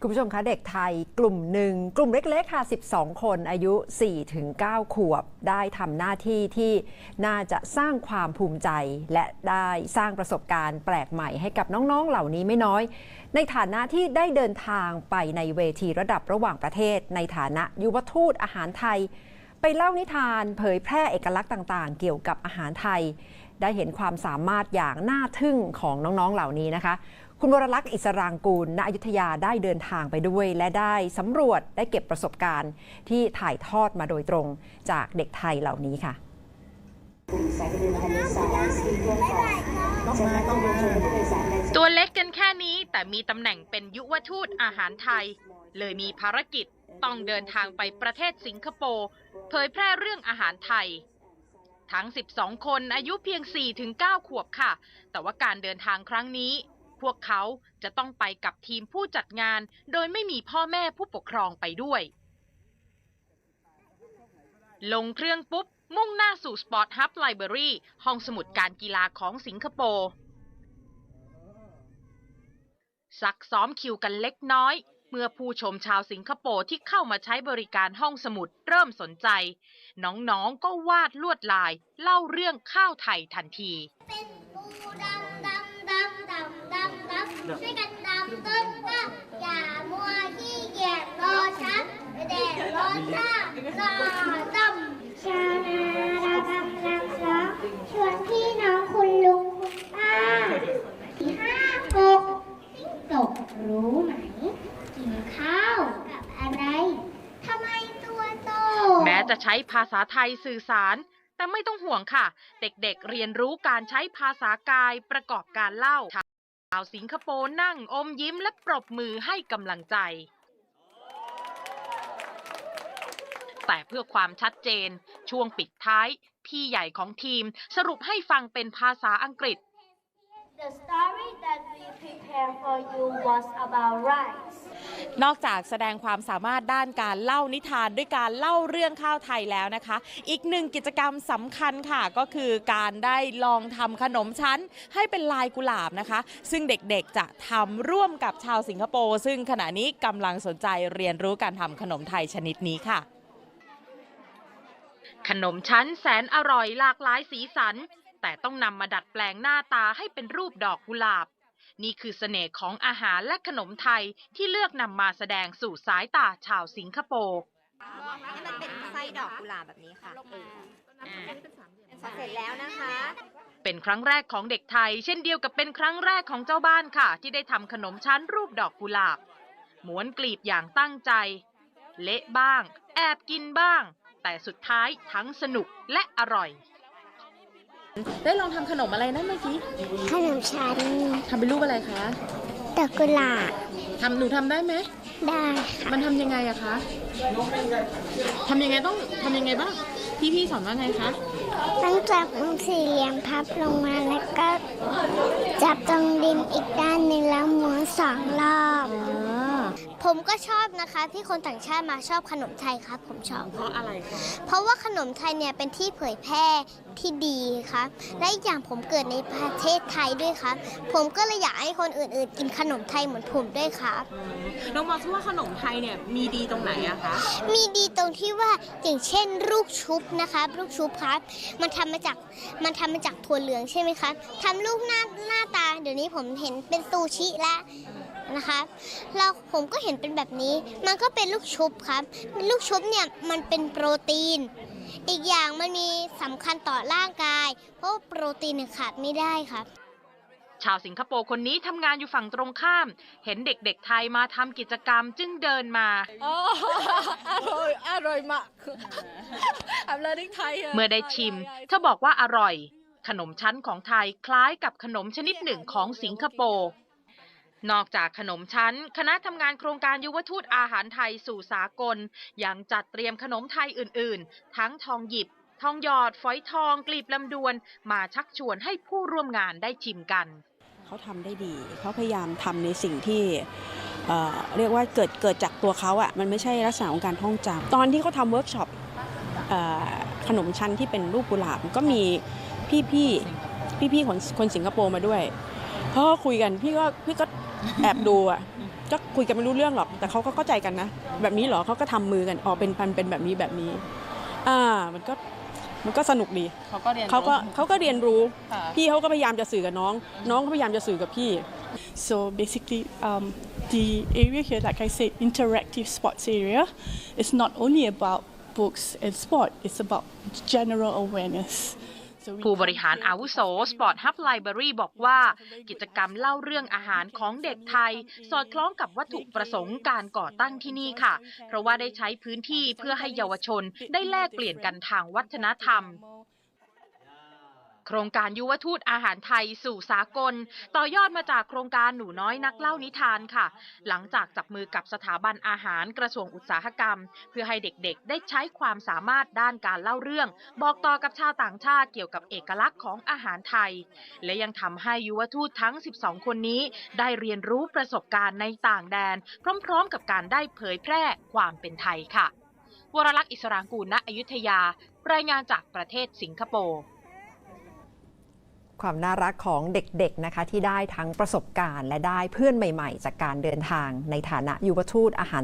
คุณผู้ชมคะเด็กไทยกลุ่มหนึ่งกลุ่มเล็กๆค่ะ 12 คนอายุ 4-9 ขวบ ได้ทำหน้าที่ที่น่าจะสร้างความภูมิใจ และได้สร้างประสบการณ์แปลกใหม่ให้กับน้องๆ เหล่านี้ไม่น้อย ในฐานะที่ได้เดินทางไปในเวทีระดับระหว่างประเทศ ในฐานะยุวทูตอาหารไทย ไปเล่านิทานเผยแพร่เอกลักษณ์ต่างๆ เกี่ยวกับอาหารไทย ได้เห็นความสามารถอย่างน่าทึ่งของน้องๆ เหล่านี้นะคะ คุณวรลักษณ์อิสรางกูลณอยุธยาได้เดินทางไปด้วย และได้สำรวจได้เก็บประสบการณ์ที่ถ่ายทอดมาโดยตรงจากเด็กไทยเหล่านี้ค่ะตัวเล็กกันแค่นี้แต่มีตำแหน่งเป็นยุวทูตอาหารไทย เลยมีภารกิจต้องเดินทางไปประเทศสิงคโปร์เผยแพร่เรื่องอาหารไทย ทั้ง 12 คนอายุเพียง 4-9 ขวบค่ะ แต่ว่าการเดินทางครั้งนี้ พวกเขาจะต้องไปกับทีมผู้จัดงาน โดยไม่มีพ่อแม่ผู้ปกครองไปด้วย ลงเครื่องปุ๊บ มุ่งหน้าสู่ Sport Hub Library ห้องสมุดการกีฬาของสิงคโปร์ซักซ้อมคิวกันเล็กน้อย เมื่อผู้ชมชาวสิงคโปร์ที่เข้ามาใช้บริการห้องสมุดเริ่มสนใจ น้องๆก็วาดลวดลาย เล่าเรื่องข้าวไทยทันที เป็นปูดำดำ ดำดำช่วยกันดำต้นกล้าอย่ามัวขี้เกียจรอช้าแดดร้อนจ้ารอดำชาวนาเรากำลังร้องชวนพี่น้องคุณลุงคุณป้าที่ห้าหกจิ้งจกรู้ไหม กินข้าวกับอะไรทำไมตัวโต แม้จะใช้ภาษาไทยสื่อสารแต่ไม่ต้องห่วงค่ะ เด็กๆเรียนรู้การใช้ภาษากายประกอบการเล่า ชาวสิงคโปร์นั่งอมยิ้มและปรบมือให้กำลังใจ แต่เพื่อความชัดเจนช่วงปิดท้าย พี่ใหญ่ของทีมสรุปให้ฟังเป็นภาษาอังกฤษ The story that we prepared for you was about rice นอกจากแสดงความสามารถด้านการเล่านิทานด้วยการเล่าเรื่องข้าวไทยแล้วนะคะ อีกหนึ่งกิจกรรมสำคัญค่ะก็คือการได้ลองทำขนมชั้นให้เป็นลายกุหลาบนะคะ ซึ่งเด็กๆจะทำร่วมกับชาวสิงคโปร์ซึ่งขณะนี้กำลังสนใจเรียนรู้การทำขนมไทยชนิดนี้ค่ะ ขนมชั้นแสนอร่อยหลากหลายสีสัน แต่ต้องนำมาดัดแปลงหน้าตาให้เป็นรูปดอกกุหลาบ นี่คือเสน่ห์ของอาหารและขนมไทยที่เลือกนำมาแสดงสู่สายตาชาวสิงคโปร์ให้มันเป็นไส้ดอกกุหลาบแบบนี้ค่ะอ่าเสร็จแล้วนะคะ เป็นครั้งแรกของเด็กไทย เช่นเดียวกับเป็นครั้งแรกของเจ้าบ้านค่ะ ที่ได้ทำขนมชั้นรูปดอกกุหลาบม้วนกลีบอย่างตั้งใจ เละบ้าง แอบกินบ้าง แต่สุดท้ายทั้งสนุกและอร่อย ได้ลองทำขนมอะไรนะเมื่อกี้ขนมชั้นทำเป็นรูปอะไรคะดอกกุหลาบทำหนูทำได้ไหม ได้มันทำยังไงอะคะทำยังไงต้องทำยังไงบ้าง พี่ๆสอนว่าไงคะ ต้องจับมุมสี่เหลี่ยมพับลงมาแล้วก็ จับตรงดินอีกด้านหนึ่งแล้วหมุนสองรอบ ผมก็ชอบนะคะที่คนต่างชาติมาชอบขนมไทยครับ ผมชอบ เพราะอะไรคะเพราะว่าขนมไทยเนี่ยเป็นที่เผยแพร่ที่ดีครับ และอีกอย่างผมเกิดในประเทศไทยด้วยครับ ผมก็เลยอยากให้คนอื่นๆ กินขนมไทยเหมือนผมด้วยครับน้องมอสว่าขนมไทยเนี่ยมีดีตรงไหนอะคะมีดีตรงที่ว่าอย่างเช่นลูกชุบนะครับลูกชุบครับ มันทำมาจากมันทำมาจากถั่วเหลืองใช่ไหมครับทำลูกหน้าหน้าตา เดี๋ยวนี้ผมเห็นเป็นซูชิแล้ว นะครับแล้วผมก็เห็นเป็นแบบนี้ มันก็เป็นลูกชุบครับ ลูกชุบเนี่ยมันเป็นโปรตีน อีกอย่างมันมีสำคัญต่อร่างกาย เพราะว่าโปรตีนเนี่ยขาดไม่ได้ครับ ชาวสิงคโปร์คนนี้ทำงานอยู่ฝั่งตรงข้าม เห็นเด็กๆไทยมาทำกิจกรรมจึงเดินมาอ๋ออร่อยอร่อยมาก I'm learning Thai เมื่อได้ชิมเธอบอกว่าอร่อย ขนมชั้นของไทยคล้ายกับขนมชนิดหนึ่งของสิงคโปร์ นอกจากขนมชั้น คณะทำงานโครงการยุวทูตอาหารไทยสู่สากล ยังจัดเตรียมขนมไทยอื่น ๆ ทั้งทองหยิบ ทองหยอด ฝอยทอง กลีบลำดวน มาชักชวนให้ผู้ร่วมงานได้ชิมกัน เขาทำได้ดี เขาพยายามทำในสิ่งที่เเรียกว่าเกิดเกิดจากตัวเขาอะ่ะ มันไม่ใช่ลักษณะของการท่องจำตอนที่เขาทำเวิร์กช็อปขนมชั้นที่เป็นรูปกุหลาบก็มีพี่พี่พี่พี่ๆคนคนสิงคโปร์มาด้วยเขาก็คุยกันพี่ก็พี่ก็ แอบดูอะก็คุยกันไม่รู้เรื่องหรอกแต่เขาก็เข้าใจกันนะ แบบนี้เหรอเขาก็ทำมือกันอ๋อเป็นพันเป็นแบบนี้แบบนี้ อ่ามันก็มันก็สนุกดีเขาก็เรียนเขาก็เขาก็เรียนรู้ค่ะพี่เขาก็พยายามจะสื่อกับน้อง น้องก็พยายามจะสื่อกับพี่ So basically, um, the area here, like I said, interactive sports area, it's not only about books and sport, it's about general awareness. ผู้บริหารอาวุโสสปอร์ตฮับไลบรารีบอกว่า กิจกรรมเล่าเรื่องอาหารของเด็กไทย สอดคล้องกับวัตถุประสงค์การก่อตั้งที่นี่ค่ะ เพราะว่าได้ใช้พื้นที่เพื่อให้เยาวชนได้แลกเปลี่ยนกันทางวัฒนธรรม โครงการยุวทูตอาหารไทยสู่สากล ต่อยอดมาจากโครงการหนูน้อยนักเล่านิทานค่ะ หลังจากจับมือกับสถาบันอาหารกระทรวงอุตสาหกรรม เพื่อให้เด็กๆ ได้ใช้ความสามารถด้านการเล่าเรื่อง บอกต่อกับชาวต่างชาติเกี่ยวกับเอกลักษณ์ของอาหารไทย และยังทำให้ยุวทูตทั้ง 12 คนนี้ ได้เรียนรู้ประสบการณ์ในต่างแดน พร้อม ๆ กับการได้เผยแพร่ความเป็นไทยค่ะวรลักษณ์อิสรางกูลณอยุธยา รายงานจากประเทศสิงคโปร์ ความน่ารักของเด็กๆนะคะที่ได้ทั้งประสบการณ์ และได้เพื่อนใหม่ ๆ จากการเดินทางในฐานะยุวทูตอาหาร